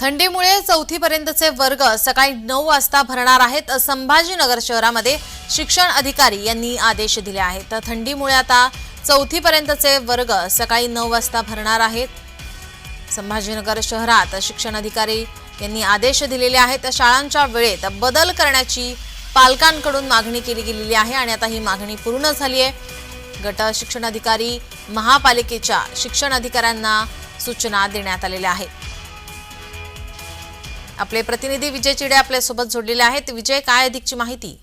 थंडीमुळे चौथीपर्यंतचे वर्ग सकाळी नऊ वाजता भरणार आहेत. संभाजीनगर शहरामध्ये शिक्षण अधिकारी यांनी आदेश दिले आहेत. तर थंडीमुळे आता चौथीपर्यंतचे वर्ग सकाळी नऊ वाजता भरणार आहेत. संभाजीनगर शहरात शिक्षण अधिकारी यांनी आदेश दिलेले आहेत. शाळांच्या वेळेत बदल करण्याची पालकांकडून मागणी केली गेलेली आहे आणि आता ही मागणी पूर्ण झाली आहे. गट शिक्षण अधिकारी महापालिकेच्या शिक्षण अधिकाऱ्यांना सूचना देण्यात आलेल्या आहेत. आपले प्रतिनिधी विजय चिडे आपल्यासोबत जोडलेले आहेत. विजय काय अधिकची माहिती?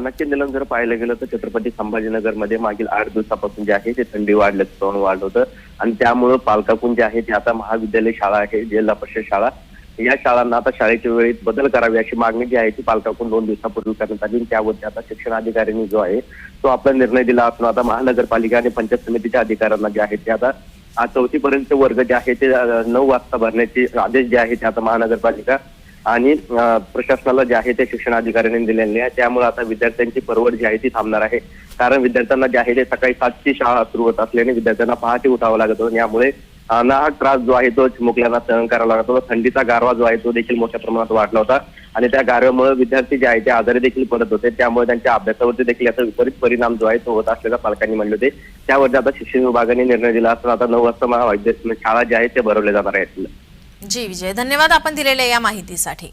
नक्की निलम जर पाहायला गेलं तर छत्रपती संभाजीनगरमध्ये मागील आठ दिवसापासून जे आहे ते थंडी वाढल्याचं प्रमाण वाढलं होतं आणि त्यामुळं पालकाकून जे आहे ते आता महाविद्यालय शाळा आहे जिल्हा परिषद शाळा. या शाळांना आता शाळेच्या वेळेत बदल करावी अशी मागणी जी आहे ती पालकाकडून दोन दिवसापूर्वी करण्यात आली. त्यावरती आता शिक्षण अधिकाऱ्यांनी जो आहे तो आपला निर्णय दिला असून आता महानगरपालिका आणि पंचायत समितीच्या अधिकाऱ्यांना जे आहे ते आता आज चौथीपर्यंत वर्ग जे आहे ते नऊ वाजता भरण्याचे आदेश जे आहे ते आता महानगरपालिका आणि प्रशासनाला जे आहे ते शिक्षण अधिकाऱ्यांनी दिलेले आहे. त्यामुळे आता विद्यार्थ्यांची परवड जी आहे ती थांबणार आहे. कारण विद्यार्थ्यांना जे आहे ते सकाळी सातची शाळा सुरू होत असल्याने विद्यार्थ्यांना पहाटे उठावं लागत होतं. यामुळे नाहक त्रास जो आहे तो चिमुकल्यांना सहन करावा लागत होता. थंडीचा गारवा जो आहे तो देखील मोठ्या प्रमाणात वाढला होता. आणि त्या गारव्यामुळे विद्यार्थी जे आहे ते आजारी देखील पडत होते. त्यामुळे त्यांच्या अभ्यासावरती देखील याचा विपरीत परिणाम जो आहे तो होत असल्याचा पालकांनी म्हणले होते. त्यावरती आता शिक्षण विभागाने निर्णय दिला असताना आता नऊ वाजता महाविद्यालय शाळा जे आहेत ते भरवले जाणार आहेत. जी विजय. धन्यवाद आपण दिलेल्या या माहितीसाठी.